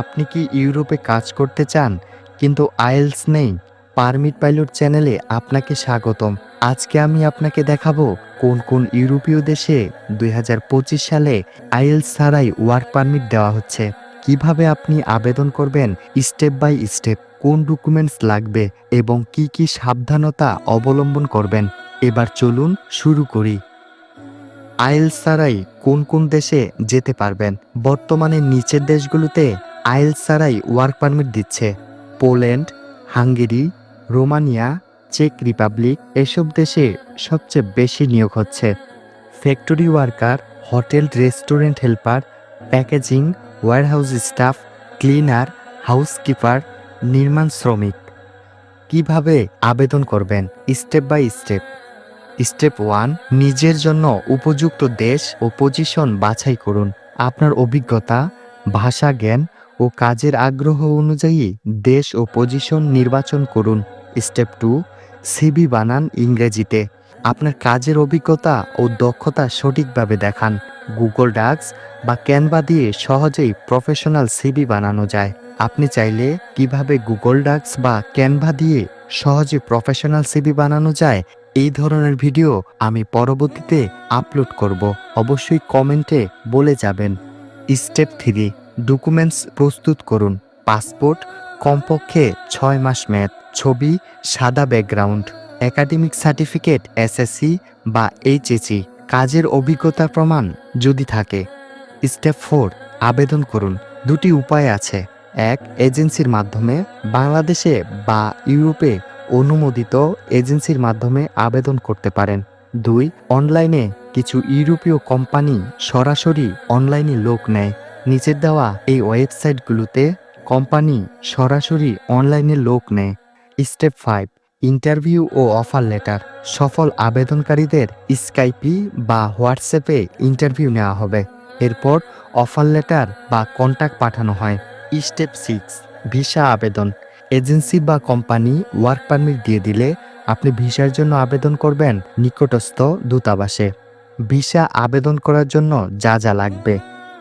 আপনি কি ইউরোপে কাজ করতে চান? কিন্তু আইএলস নেই। পারমিট পাইলট চ্যানেলে আপনাকে স্বাগতম। আজকে আমি আপনাকে দেখাবো কোন কোন ইউরোপীয় দেশে দু হাজার পঁচিশ সালে আইএলস ছাড়াই ওয়ার্ক পারমিট দেওয়া হচ্ছে। কীভাবে আপনি আবেদন করবেন স্টেপ বাই স্টেপ, কোন ডকুমেন্টস লাগবে এবং কি কি সাবধানতা অবলম্বন করবেন? এবার চলুন শুরু করি। আইএলস ছাড়াই কোন কোন দেশে যেতে পারবেন? বর্তমানে নিচের দেশগুলোতে আইএলস ছাড়াই ওয়ার্ক পারমিট দিচ্ছে। পোল্যান্ড, হাঙ্গেরি, রোমানিয়া, চেক রিপাবলিক এসব দেশে সবচেয়ে বেশি নিয়োগ হচ্ছে। Factory worker, hotel restaurant helper, packaging, warehouse staff, cleaner, housekeeper, নির্মাণ শ্রমিক। কীভাবে আবেদন করবেন? Step by step. Step one, নিজের জন্য উপযুক্ত দেশ ও পজিশন বাছাই করুন। আপনার অভিজ্ঞতা, ভাষা, জ্ঞান ও কাজের আগ্রহ অনুযায়ী দেশ ও পজিশন নির্বাচন করুন। স্টেপ টু সিবি বানান ইংরেজিতে। আপনার কাজের অভিজ্ঞতা ও দক্ষতা সঠিকভাবে দেখান। গুগল ডাক্স বা ক্যানভা দিয়ে সহজেই প্রফেশনাল সিবি বানানো যায়। আপনি চাইলে কীভাবে গুগল ডাক্স বা ক্যানভা দিয়ে সহজে প্রফেশনাল সিবি বানানো যায়, এই ধরনের ভিডিও আমি পরবর্তীতে আপলোড করব। অবশ্যই কমেন্টে বলে যাবেন। স্টেপ থ্রি ডকুমেন্টস প্রস্তুত করুন। পাসপোর্ট, কমপক্ষে ছয় মাস মেয়াদ। ছবি, সাদা ব্যাকগ্রাউন্ড। একাডেমিক সার্টিফিকেট এসএসসি বা এইচএসি কাজের অভিজ্ঞতার প্রমাণ যদি থাকে। স্টেপ ফোর, আবেদন করুন। দুটি উপায় আছে। এক, এজেন্সির মাধ্যমে বাংলাদেশে বা ইউরোপে অনুমোদিত এজেন্সির মাধ্যমে আবেদন করতে পারেন। দুই, অনলাইনে কিছু ইউরোপীয় কোম্পানি সরাসরি অনলাইনে লোক নেয়। নিচের দেওয়া এই ওয়েবসাইটগুলোতে কোম্পানি সরাসরি অনলাইনে লোক নেয়। স্টেপ ফাইভ, ইন্টারভিউ ও অফার লেটার। সফল আবেদনকারীদের স্কাইপি বা হোয়াটসঅ্যাপে ইন্টারভিউ নেওয়া হবে। এরপর অফার লেটার বা কন্ট্যাক্ট পাঠানো হয়। স্টেপ সিক্স, ভিসা আবেদন। এজেন্সি বা কোম্পানি ওয়ার্ক পারমিট দিয়ে দিলে আপনি ভিসার জন্য আবেদন করবেন নিকটস্থ দূতাবাসে। ভিসা আবেদন করার জন্য যা যা লাগবে।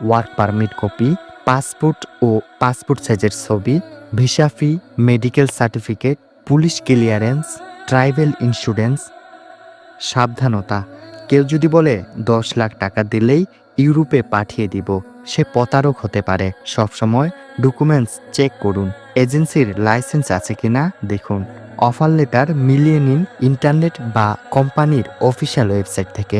ওয়ার্ক পারমিট কপি, পাসপোর্ট ও পাসপোর্ট সাইজের ছবি, visa fee, medical certificate, police clearance, travel insurance. সাবধানতা, কেউ যদি বলে দশ লাখ টাকা দিলেই ইউরোপে পাঠিয়ে দিব, সে প্রতারক হতে পারে। সবসময় ডকুমেন্টস চেক করুন, এজেন্সির লাইসেন্স আছে কিনা দেখুন। অফার লেটার মিলিয়ে নিন ইন্টারনেট বা কোম্পানির অফিসিয়াল ওয়েবসাইট থেকে।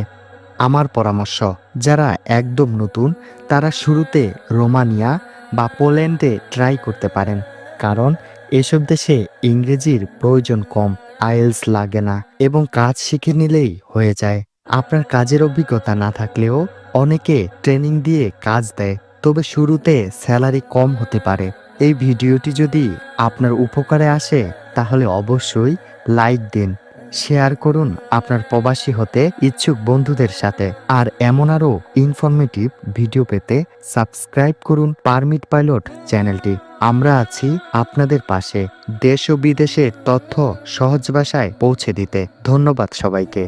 আমার পরামর্শ। যারা একদম নতুন, তারা শুরুতে রোমানিয়া বা পোল্যান্ডে ট্রাই করতে পারেন, কারণ এসব দেশে ইংরেজির প্রয়োজন কম আইএলস লাগে না এবং কাজ শিখে নিলেই হয়ে যায়। আপনার কাজের অভিজ্ঞতা না থাকলেও অনেকে ট্রেনিং দিয়ে কাজ দেয়, তবে শুরুতে স্যালারি কম হতে পারে। এই ভিডিওটি যদি আপনার উপকারে আসে, তাহলে অবশ্যই লাইক দিন। শেয়ার করুন আপনার প্রবাসী হতে ইচ্ছুক বন্ধুদের সাথে। আর এমন আরও ইনফরমেটিভ ভিডিও পেতে সাবস্ক্রাইব করুন পারমিট পাইলট চ্যানেলটি। আমরা আছি আপনাদের পাশে। দেশ ও বিদেশের তথ্য সহজ ভাষায় পৌঁছে দিতে। ধন্যবাদ সবাইকে।